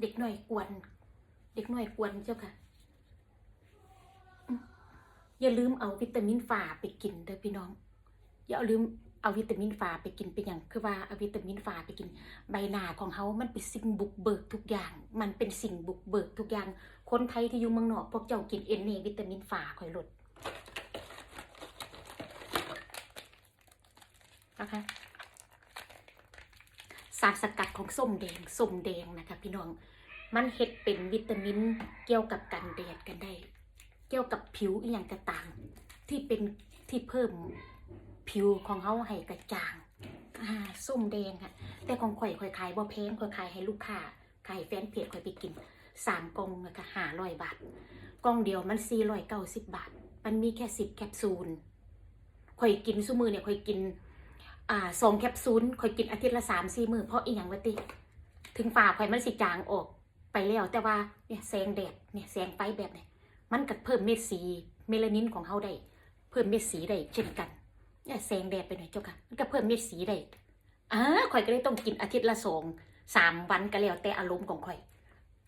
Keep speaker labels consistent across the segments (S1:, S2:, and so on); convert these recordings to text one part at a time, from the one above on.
S1: เด็กหน่อยกวน เด็กหน่อยกวนเจ้าค่ะ อย่าลืมเอาวิตามินฝาไปกินเด้อพี่น้อง อย่าลืมเอาวิตามินฝาไปกินเป็นอย่างคือว่าเอาวิตามินฝาไปกิน ใบหน้าของเขามันเป็นสิ่งบุกเบิกทุกอย่าง มันเป็นสิ่งบุกเบิกทุกอย่าง คนไทยที่อยู่เมืองนอกพวกเจ้ากินเอ็นนี่วิตามินฝาคอยลดนะคะารสกัดของส้มแดงส้มแดงนะคะพี่น้องมันเฮ็ดเป็นวิตามินเกี่ยวกับกันแดดกันได้ เกี่ยวกับผิวอีหยังกระต่าง ที่เป็นที่เพิ่มผิวของเขาให้กระจ่างส้มแดงค่ะ แต่ของข่อยข่อยขายบ่แพงข่อยขายให้ลูกค้าขายแฟนเพจข่อยไปกินสามกล่องนะคะห้าร้อยบาทกล่องเดียวมันสี่ร้อยเก้าสิบบาท มันมีแค่สิบแคปซูลข่อยกินซุมือเนี่ยข่อยกิน อ่าสองแคปซูลข่อยกินอาทิตย์ละสามสี่มือเพราะอีหยังวะติ ถึงฝ่าข่อยมันสิจางออกไปแล้วแต่ว่าเนี่ยแสงแดดเนี่ยแสงไฟแบบเนี่ยมันก็เพิ่มเม็ดสีเมลานินของเขาได้เพิ่มเม็ดสีได้เช่นกันเนี่ยแสงแดดไปหน่อยเจ้าค่ะมันก็เพิ่มเม็ดสีได้อ่าข่อยก็เลยต้องกินอาทิตย์ละสองสามวันก็แล้วแต่อารมณ์ของข่อย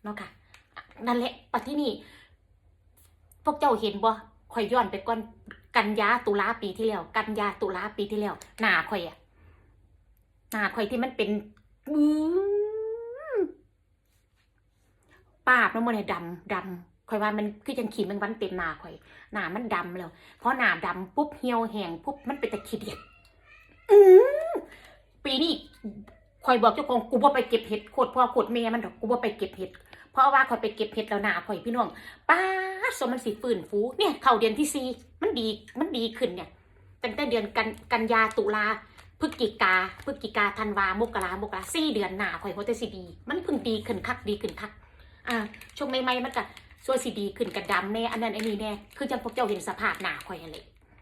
S1: เนาะค่ะอะนั่นแหละปัจที่นี่พวกเจ้าเห็นบ่ข่อยย้อนไปก่อน กันยาตุลาปีที่แล้ว กันยาตุลาปีที่แล้ว หน้าข่อยอะหน้าข่อยที่มันเป็นอืป้าบแล้วมันเนี่ยดำดำข่อยว่ามันคือจังขีดมันวันเต็มหน้าข่อย หน้ามันดำแล้วเพราะหน้าดำปุ๊บเหี่ยวแห้งปุ๊บมันเป็นตะขีเดียดปีนี้ข่อยบอกเจ้าของกูบ่าไปเก็บเห็ดโคตรพ่อโคตรแม่มันดอกกูบ่าไปเก็บเห็ด เพราะว่าข่อยไปเก็บเห็ดแล้วหนาข่อยพี่น้องป้าสมมันสิฟื้นฟูเนี่ยเข้าเดือนที่สี่มันดีมันดีขึ้นเนี่ยตั้งแต่เดือนกันกันยาตุลาพฤศจิกาพฤศจิกาธันวามกรามกราสี่เดือนหนาข่อยโคตรสิดี มันเพิ่งดีขึ้นคักดีขึ้นคักอ่าช่วงใหม่ๆมันก็ส่วนสีดีขึ้นกระดำแน่อันนั้นอันนี้แน่คือจังพวกเจ้าเห็นสภาพหนาข่อยอะไร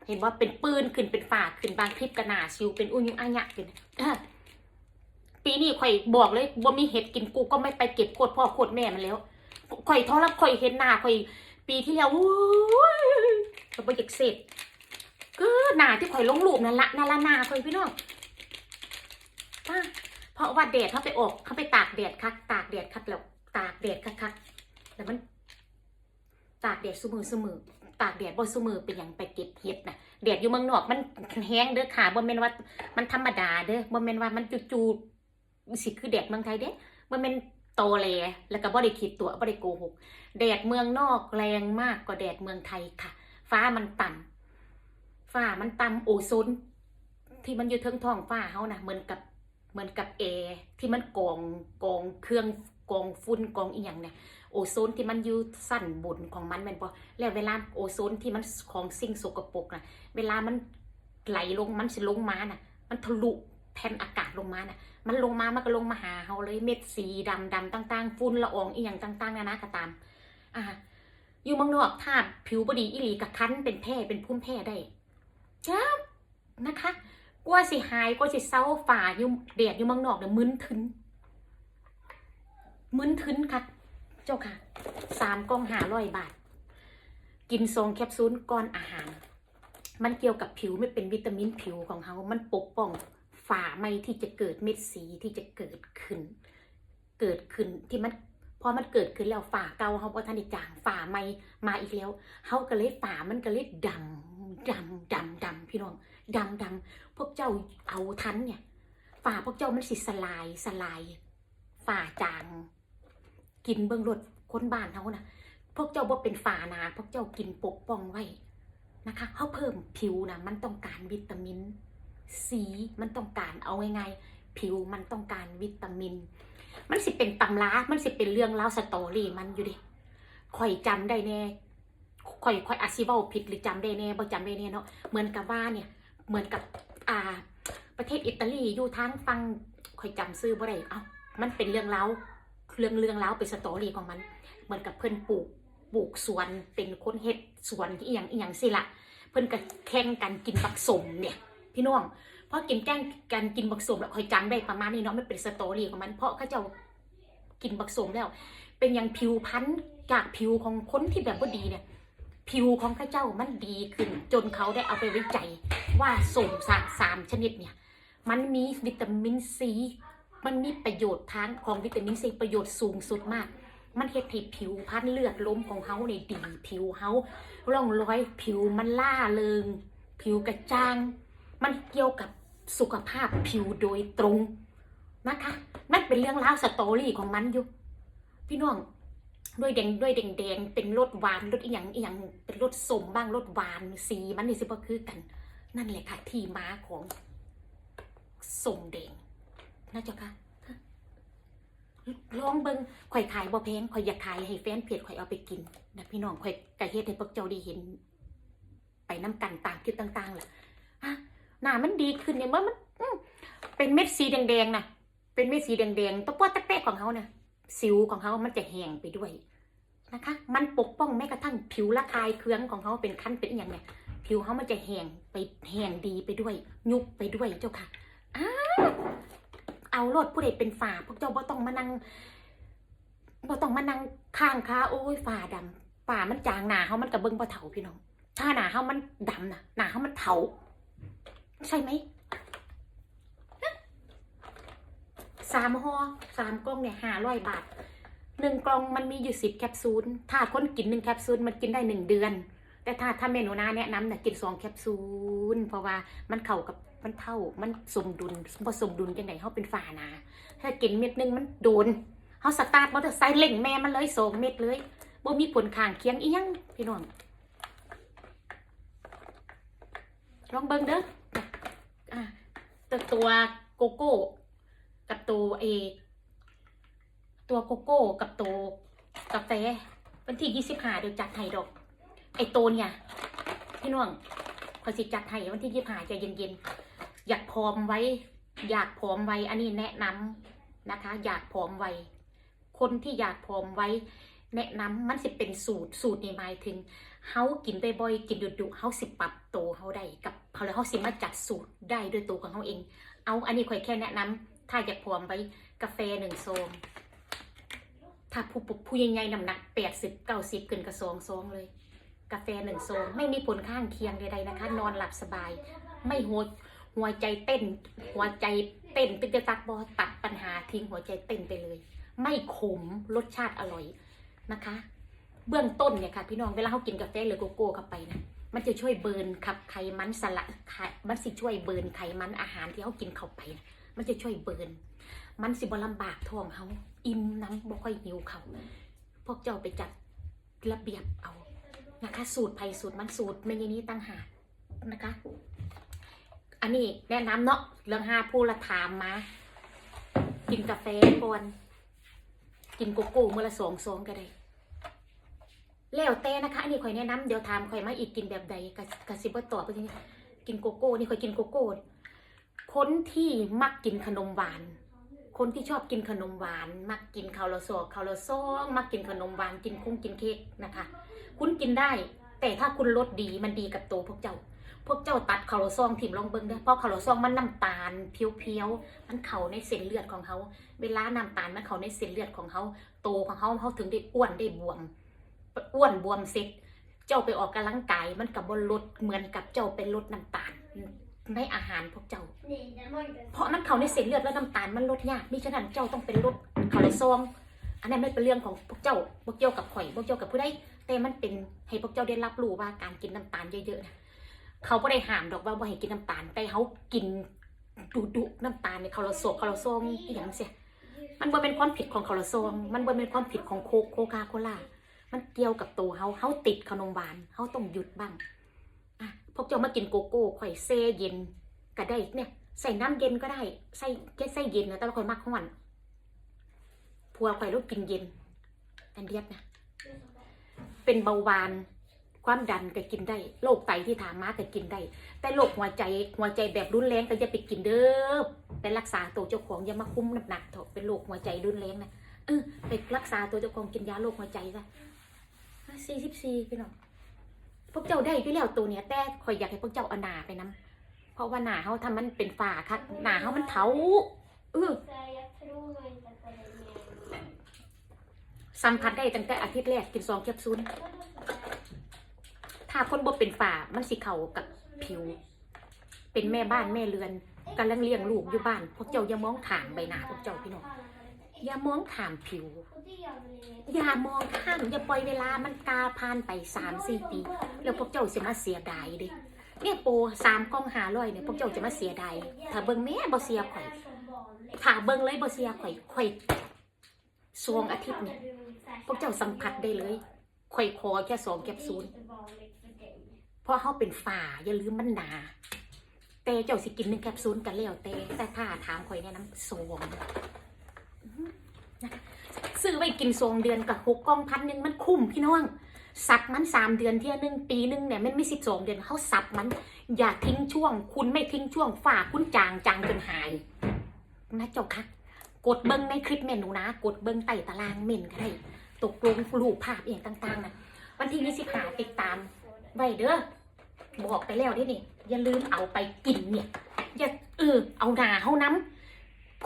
S1: เห็นว่าเป็นปืนขึ้นเป็นฝ่าขึ้นบางคลิปกระหนาชิวเป็นอุ้ยอังยะขึ้นอะ ปีนี้ข่อยบอกเลยว่ามีเห็ดกินกูก็ไม่ไปเก็บโคตรพ่อโคตรแม่มันแล้วข่อยท้อรับข่อยเห็นหน้าข่อย ปีที่แล้วโอ้ยเราไปอยากเสร็จก็หน้าที่ข่อยลงรูปนั่นละนั่นละหน้าข่อยพี่น้องอะเพราะว่าแดดเขาไปออกเขาไปตากแดดคักตากแดดคักแล้วตากแดดคักคักแล้วมัน ตากแดดซุมือซุมือตากแดดบ่ซุมือเป็นหยังไปเก็บเห็ดนะแดดอยู่เมืองนอกมันแห้งเด้อค่ะบ่แม่นว่า มันธรรมดาเด้อบ่แม่นว่ามันจู่ๆ สิคือแดดเมืองไทยเด้บ่แม่นโตแลแล้วก็บ่ได้คิดตัวบ่ได้โกหกแดดเมืองนอกแรงมากกว่าแดดเมืองไทยค่ะ ฟ้ามันต่ำฟ้ามันต่ำโอโซนที่มันอยู่เทิงท้องฟ้าเฮานะเหมือนกับเหมือนกับแอร์ที่มันกองกองเครื่องกองฝุ่นกองอีหยังเนี่ยโอโซนที่มันอยู่สั้นบนของมันแม่นบ่แล้วเวลาโอโซนที่มันของสิ่งสกปรกน่ะ เวลามันไหลลงมันสิลงมาน่ะ มันทะลุ แผ่นอากาศลงมาน่ะ มันลงมามันก็ลงมาหาเฮาเลยเม็ดสีดำดำต่างๆฝุ่นละอองอีหยังต่างๆนานาก็ตาม อ่า อยู่มืองนอกถ้าผิวบดีอีหลีกับคันเป็นแพ้เป็นพุ่มแพ้ได้จ้านะคะกลัวสิหายกลัวสิเศร้าฝ่าอยู่แดดอยู่มืองนอกเนี่ยมึนทึนมึนทึนค่ะ เจ้าค่ะสามกองหาร้อยบาท กินซองแคปซูลก่อนอาหาร มันเกี่ยวกับผิวไม่เป็นวิตามินผิวของเขา มันปกป้อง ฝ่าไม่ที่จะเกิดเม็ดสีที่จะเกิดขึ้น เกิดขึ้นที่มันพอมันเกิดขึ้นแล้วฝ่าเก่าเขาพอทันจางฝ่าไม่มาอีกแล้วเขาก็เลยฝ่ามันก็เลยดำดำดำดำพี่น้องดำดำพวกเจ้าเอาทันเนี่ยฝ่าพวกเจ้ามันสิสลายสลาย ฝ่าจาง กินเบื้องรถคนบ้านเขานะพวกเจ้าบ่เป็นฝ่านาพวกเจ้ากินปกป้องไว้นะคะเขาเพิ่มผิวนะมันต้องการวิตามิน สีมันต้องการเอาง่ายๆผิวมันต้องการวิตามิน มันสิเป็นตำรามันสิเป็นเรื่องเล่าสตอรี่มันอยู่ดิข่อยจำได้แน่ข่อยข่อยอาซิเวาผิดหรือจำได้แน่บ่จำได้แน่เนาะเหมือนกับว่าเนี่ยเหมือนกับอ่า ประเทศอิตาลีอยู่ทางฟังข่อยจำซื้อบ่ได้เอ้ามันเป็นเรื่องเล่าเรื่องเรื่องราเป็นสตอรี่ของมัน เหมือนกับเพิ่นปลูกปลูกสวนเป็นคนเฮ็ดสวนที่อหย่างอหย่างสิละเพิ่นก็แข่งกันกินบักสมเนี่ย พี่น้องเพราะกินแกล้งกันกินบักสมแล้วคอยจำได้ประมาณนี้เนาะมันเป็นสตอรี่ของมัน เพราะเขาเจ้ากินบักสมแล้ว เป็นอย่างผิวพันธุ์จากผิวของคนที่แบบว่าดีเนี่ย ผิวของข้าเจ้ามันดีขึ้น จนเขาได้เอาไปวิจัยว่าสมสารสามชนิดเนี่ย มันมีวิตามินซีมันมีประโยชน์ทางของวิตามินซีประโยชน์สูงสุดมากมันเฮ็ดให้ผิวพันเลือดลมของเฮาในยดี ผิวเฮาร่องรอย ผิวมันล่าเริง ผิวกระจ่าง มันเกี่ยวกับสุขภาพผิวโดยตรงนะคะ มันเป็นเรื่องราวสตอรี่ของมันอยู่ พี่น้องด้วยแดงด้วยแดงแดงเป็นรสหวานรสอีหยังอีหยังเป็นรสสมบ้างรสหวานสีมันนี่สิบ่คือกัน นั่นแหละค่ะ ที่มาของสมแดงนะเจ้าค่ะลองเบิงข่อยขายบ่แพงข่อยอยากขายให้แฟนเพจข่อยเอาไปกินนะพี่น้องข่อยกะเฮ็ดให้พวกเจ้าได้เห็น ไปน้ำกันตามคลิปต่างๆแหละ หน้ามันดีขึ้นเนี่ยเมื่อมันเป็นเม็ดสีแดงๆนะเป็นเม็ดสีแดงๆตะปั้วตะแปะของเขานะสิวของเขามันจะแห้งไปด้วยนะคะ มันปกป้องแม้กระทั่งผิวระคายเคืองของเขาเป็นขั้นเป็นอย่างเนี่ยผิวเขามันจะแห้งไปแห้งดีไปด้วย ยุบไปด้วยเจ้าค่ะอ้าเอาโลดผู้ใดเป็นฝ่าพวกเจ้าบ่ต้องมานั่งบ่ต้องมานั่งข้างค้าโอ้ยฝ่าดำฝ่ามันจางหนาเขามันกระเบิงบ่เถาพี่น้อง ถ้าหนาเขามันดำนะหนาเขามันเถา ใช่ไหมสามห่อสามกล่องเนี่ยห้าร้อยบาทหนึ่งกล่องมันมีอยู่สิบแคปซูลถ้าคนกินหนึ่งแคปซูลมันกินได้หนึ่งเดือน แต่ถ้าถ้าเมนูนาแนะนำเนี่ยกินสองแคปซูลเพราะว่ามันเข้ากับมันเท่ามันสมดุลพอสมดุลจังไงเขาเป็นฝานาถ้ากินเม็ดนึงมันโดนเขาสตาร์ทมอเตอร์ไซค์เล่งแม่มันเลยสองเม็ดเลยบ่มีผลข้างเคียงอียังพี่น้องลองเบิ้งเด้อ ตัวตัวโกโก้กับตัวเอตัวโกโก้กับตัวกาแฟวันที่ยี่สิบห้าเดี๋ยวจัดให้ดอก ไอตัวเนี่ยพี่น้องพอสิจัดให้วันที่ยี่สิบห้าจะเย็นๆ อยากพร้อมไว้ อยากพร้อมไว้ อันนี้แนะนำนะคะ อยากพร้อมไว้ คนที่อยากพร้อมไว้ แนะนำมันสิเป็นสูตรสูตรนี่หมายถึง เฮากินบ่อยๆกินดุๆเฮาสิปรับโตเฮาได้กับเขาแล้วเฮาสิมาจัดสูตรได้ด้วยตัวของเฮาเอง เอาอันนี้ข่อยแค่แนะนำถ้าอยากพร้อมไปกาแฟหนึ่งซองถ้าผู้ผู้ผู้ใหญ่ๆน้ำหนักแปดสิบเก้าสิบขึ้นกระซองซองเลย กาแฟหนึ่งซองไม่มีผลข้างเคียงใดๆนะคะ นอนหลับสบาย ไม่หัวหัวใจเต้น หัวใจเต้นตึกตักบอตัดปัญหาทิ้งหัวใจเต้นไปเลย ไม่ขมรสชาติอร่อยนะคะ เบื้องต้นเนี่ยค่ะพี่น้องเวลาเขากินกาแฟหรือโกโก้เข้าไปนะมันจะช่วยเบิร์นขับไขมันสละไขมันสิช่วยเบิร์นไขมันอาหารที่เขากินเข้าไปนะมันจะช่วยเบิร์นมันสิบลำบากท้องเขาอิ่มน้ำบ่ค่อยหิวเขาพวกเจ้าไปจัดระเบียบเอานะคะ สูตรไผ่สูตรมันสูตรไม่ยนี้ตั้งหากนะคะ อันนี้แนะนำเนาะเรื่องห้าผู้ละถามมา กินกาแฟก่อนกินโกโก้เมื่อละสองซองก็ได้ แล้วแต่นะคะอันนี้ข่อยแนะนำเดี๋ยวถามข่อยมาอีกกินแบบใดกะกะสิบ่ตอบไปทีนี้กินโกโก้นี่ข่อยกินโกโก้คนที่มักกินขนมหวาน คนที่ชอบกินขนมหวาน มักกินข้าวละซอกข้าวละซองมักกินขนมหวานกินคุ้งกินเค้กนะคะ คุณกินได้ แต่ถ้าคุณลดดีมันดีกับตัวพวกเจ้า พวกเจ้าตัดข้าวละซองถิ่มลงเบิ่งเด้เพราะข้าวละซองมันน้ำตาลเพียวๆมันเข้าในเส้นเลือดของเขา เวลาน้ำตาลมันเข้าในเส้นเลือดของเขาโตของเขาเขาถึงได้อ้วนได้บวม อ้วนบวมเสร็จเจ้าไปออกกำลังกายมันกับบนลดเหมือนกับเจ้าเป็นลดน้ำตาลในอาหารพวกเจ้า เพราะมันเข้าในเส้นเลือดแล้วน้ำตาลมันลดยากมิฉะนั้นเจ้าต้องเป็นลดคอเลสเตอรอลอันนั้นไม่เป็นเรื่องของพวกเจ้าพวกเจ้ากับข่อยพวกเจ้ากับผู้ใดแต่มันเป็นให้พวกเจ้าได้รับรู้ว่าการกินน้ำตาลเยอะๆนะเขาไม่ได้ห้ามดอกว่าบ่ให้กินน้ำตาลแต่เขากินดุดุๆน้ำตาลในคอเลสเตอรอลคอเลสเตอรอลอหย่างเสียมันบ่เป็นความผิดของคอเลสเตอรอลมันบ่เป็นความผิดของโคกโคคาโคล่า มันเกี่ยวกับตัวเขาเขาติดขนมหวานเขาต้องหยุดบ้างอะพวกเจ้ามากินโกโก้ข่อยเซเย็นก็ได้เนี่ย ใส่น้ำเย็นก็ได้ใส่แค่ใส่เย็นนะแต่ว่าข่อยมักห้อนพัวข่อยลูกกินเย็นอันเดียดนะเป็นเบาหวานความดันก็กินได้โรคไตที่ถามมาก็กินได้ แต่โรคหัวใจหัวใจแบบรุนแรงก็จะไปกินเด้อไปรักษาตัวเจ้าของอย่ามาคุ้มน้ำหนักเถอะเป็นโรคหัวใจรุนแรงนะเออไปรักษาตัวเจ้าของกินยาโรคหัวใจซะ สี่สิบสี่พี่น้องพวกเจ้าได้พี่แล้วตัวเนี้ยแต่คอยอยากให้พวกเจ้าเอาหนาไปน้ำเพราะว่าหนาเขาทำมันเป็นฝาคักหนาเขามันเถาเออสัมผัสได้ตั้งแต่อาทิตย์แรกกินสองแคปซูลถ้าคนบ่เป็นฝ่ามันสิเข่ากับผิว เป็นแม่บ้านแม่เรือนกำลังเลี้ยงลูกอยู่บ้าน พวกเจ้าอย่ามองถามใบหน้าพวกเจ้าพี่น้อง อย่ามองถามผิว อย่ามองข้าม อย่าปล่อยเวลามันกาผ่านไปสามสี่ปี แล้วพวกเจ้าสิมาเสียดายเดิเนี่ยโปรสามกล้องหาร้อยเนี่ยพวกเจ้าจะมาเสียดายถ้าเบิ่งแม่บ่เสียข่อยถ้าเบิ่งเลยบ่เสียข่อยข่อยสวงอาทิตย์เนี่ยพวกเจ้าสัมผัสได้เลยข่อยขอแค่สองแคปซูลเพราะเขาเป็นฝ่าอย่าลืมมันหนาแต่เจ้าสิกินหนึ่งแคปซูลกันแล้วแต่แต่ถ้าถามข่อยแนะนำสวงอื้อหือ นะซื้อไว้กินสองเดือนกับหกกล่องพันหนึ่งมันคุ้มพี่น้อง สับมันสามเดือนเที่ยหนึ่งปีหนึ่งเนี่ยมันไม่สิบสองเดือนเขาสับมัน อย่าทิ้งช่วง คุณไม่ทิ้งช่วงฝ่าคุณจางจางจนหายนะเจ้าคะกดเบิ้งในคลิปเมนูนะ กดเบิ้งไต่ตารางเมนก็ได้ ตกลงรูปภาพเองต่างๆนะวันที่นี้สิหาติดตามไว้เด้อบอกไปแล้วเด้นี่อย่าลืมเอาไปกินเนี่ย อย่าเออเอาหนาเฮาน้ำ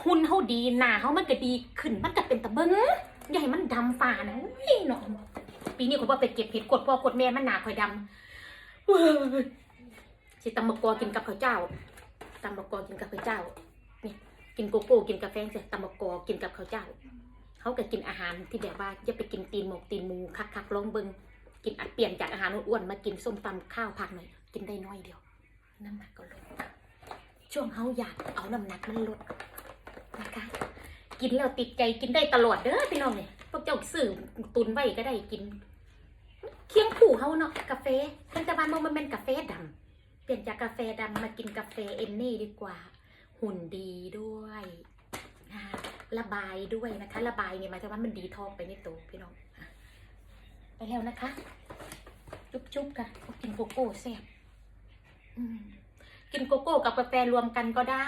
S1: คุณเฮาดีหนาเฮามันก็ดีขึ้นมันก็เป็นตะเบิ้งอย่าให้มันดำฝ่านะอุ้ยเนาะปีนี้ผมว่าไปเก็บเห็ดกดพ่อกดแม่มันหนาคอยดำเว้ยสิตำมะกอกินกับข้าวเจ้าตำมะกอกินกับข้าวเจ้านี่กินโกโก้กินกาแฟเสร็จตำมะกอกินกับข้าวเจ้า เขาก็กินอาหารที่แบบว่าอย่าไปกินตีนหมกตีนหมูคักคักๆลองเบิงกินอัดเปลี่ยนจากอาหารอ้วนๆมากินส้มตำข้าวผักหน่อย กินได้น้อยเดียวน้ำหนักก็ลดช่วงเขาอยากเอาน้ำหนักมันลด นะคะ กินแล้วติดใจกินได้ตลอดเด้อพี่น้องเนี่ยพวกเจ้าสื่อตุนไว้ก็ได้กิน เคียงคู่เขาเนาะกาแฟเป็นแต่ว่ามันเป็นกาแฟดำเปลี่ยนจากกาแฟดำมากินกาแฟเอนนี่ดีกว่า หุ่นดีด้วยอ่าระบายด้วยนะคะ ระบายเนี่ยหมายถึงว่ามันดีทอกไปในตัวพี่น้องไปแล้วนะคะ จุ๊บๆกันกินโกโก้แซ่บอืม กินโกโก้กับกาแฟรวมกันก็ได้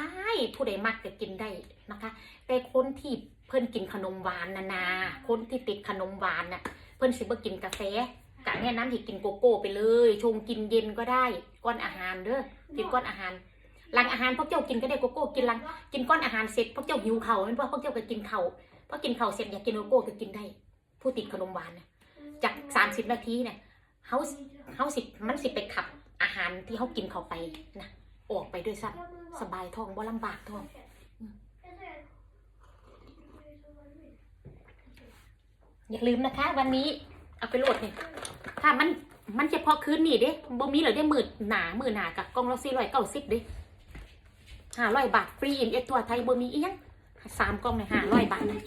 S1: ผู้ใดมักจะกินได้นะคะ แต่คนที่เพิ่นกินขนมหวานนะนาคนที่ติดขนมหวานน่ะ เพิ่นสิบ่กินกาแฟกะแนะน้ำให้กินโกโก้ไปเลย ชงกินเย็นก็ได้ก้อนอาหารเด้อกินก้อนอาหารหลังอาหารพวกเจ้ากินก็ได้โกโก้กินหลังกินก้อนอาหารเสร็จพวกเจ้าหิวเข่าวแม่นบ่พวกเจ้าก็กินเข่าพอกินเข่าเสร็จอยากกินโกโก้ก็กินได้ ผู้ติดขนมหวานเนี่ยจากสามสิบนาทีเนี่ยเฮาเฮาสิมันสิไปขับอาหารที่เฮากินเข้าไปนะ ออกไปด้วยซ้ำสบายท้องบ่ลำบากท้องอย่าลืมนะคะ วันนี้เอาไปโหลดเนี่ยถ้ามันมันเฉพาะคืนนี้เด้บ่มีเหรอได้หมื่นหนาหมื่นหนากับกล่องละสี่ร้อยเก้าสิบเด้ห้าร้อยบาทฟรีเอ็นเอตัวไทยบ่มีอีหยังสามกล่องเนี่ยห้าร้อยบาทนะ